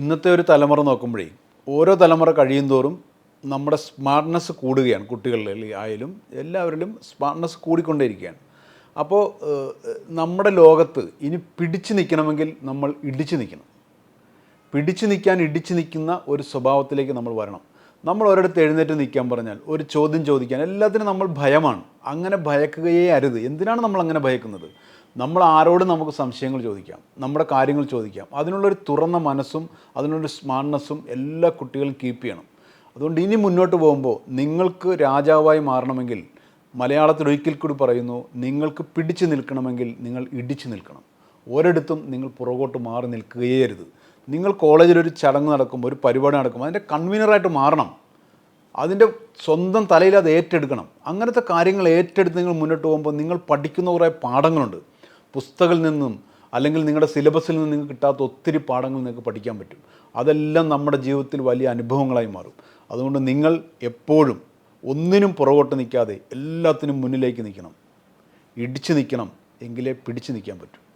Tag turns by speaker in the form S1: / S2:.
S1: ഇന്നത്തെ ഒരു തലമുറ നോക്കുമ്പോഴേ ഓരോ തലമുറ കഴിയും തോറും നമ്മുടെ സ്മാർട്ട്നെസ് കൂടുകയാണ് കുട്ടികളിൽ ആയാലും എല്ലാവരിലും സ്മാർട്ട്നെസ് കൂടിക്കൊണ്ടേയിരിക്കുകയാണ്. അപ്പോൾ നമ്മുടെ ലോകത്ത് ഇനി പിടിച്ചു നിൽക്കണമെങ്കിൽ നമ്മൾ ഇടിച്ചു നിൽക്കണം. പിടിച്ചു നിൽക്കാൻ ഇടിച്ചു നിൽക്കുന്ന ഒരു സ്വഭാവത്തിലേക്ക് നമ്മൾ വരണം. നമ്മൾ ഒരിടത്ത് എഴുന്നേറ്റ് നിൽക്കാൻ പറഞ്ഞാൽ ഒരു ചോദ്യം ചോദിക്കാൻ എല്ലാത്തിനും നമ്മൾ ഭയമാണ്. അങ്ങനെ ഭയക്കുകയേ അരുത്. എന്തിനാണ് നമ്മൾ അങ്ങനെ ഭയക്കുന്നത്? നമ്മൾ ആരോടും നമുക്ക് സംശയങ്ങൾ ചോദിക്കാം. നമ്മുടെ കാര്യങ്ങൾ ചോദിക്കാം. അതിനുള്ളൊരു തുറന്ന മനസ്സും അതിനുള്ളൊരു സ്മാർട്ട്നെസ്സും എല്ലാ കുട്ടികളും കീപ്പ് ചെയ്യണം. അതുകൊണ്ട് ഇനി മുന്നോട്ട് പോകുമ്പോൾ നിങ്ങൾക്ക് രാജാവായി മാറണമെങ്കിൽ മലയാളത്തിൽ ഒരിക്കൽ കൂടി പറയുന്നു നിങ്ങൾക്ക് പിടിച്ചു നിൽക്കണമെങ്കിൽ നിങ്ങൾ ഇടിച്ചു നിൽക്കണം. ഒരിടത്തും നിങ്ങൾ പുറകോട്ട് മാറി നിൽക്കുകയേ അരുത്. നിങ്ങൾ കോളേജിൽ ഒരു ചടങ്ങ് നടക്കുമ്പോൾ ഒരു പരിപാടി നടക്കുമ്പോൾ അതിന്റെ കൺവീനറായിട്ട് മാറണം. അതിന്റെ സ്വന്തം തലയിൽ അത് ഏറ്റെടുക്കണം. അങ്ങനത്തെ കാര്യങ്ങൾ ഏറ്റെടുത്ത് നിങ്ങൾ മുന്നോട്ട് പോകുമ്പോൾ നിങ്ങൾ പഠിക്കുന്ന കുറേ പാഠങ്ങളുണ്ട്. പുസ്തകത്തിൽ നിന്നും അല്ലെങ്കിൽ നിങ്ങളുടെ സിലബസിൽ നിന്ന് നിങ്ങൾക്ക് കിട്ടാത്ത ഒത്തിരി പാഠങ്ങൾ നിങ്ങൾക്ക് പഠിക്കാൻ പറ്റും. അതെല്ലാം നമ്മുടെ ജീവിതത്തിൽ വലിയ അനുഭവങ്ങളായി മാറും. അതുകൊണ്ട് നിങ്ങൾ എപ്പോഴും ഒന്നിനും പുറകോട്ട് നിൽക്കാതെ എല്ലാത്തിനും മുന്നിലേക്ക് നിൽക്കണം. ഇടിച്ചു നിൽക്കണം. എങ്കിലേ പിടിച്ചു നിൽക്കാൻ പറ്റൂ.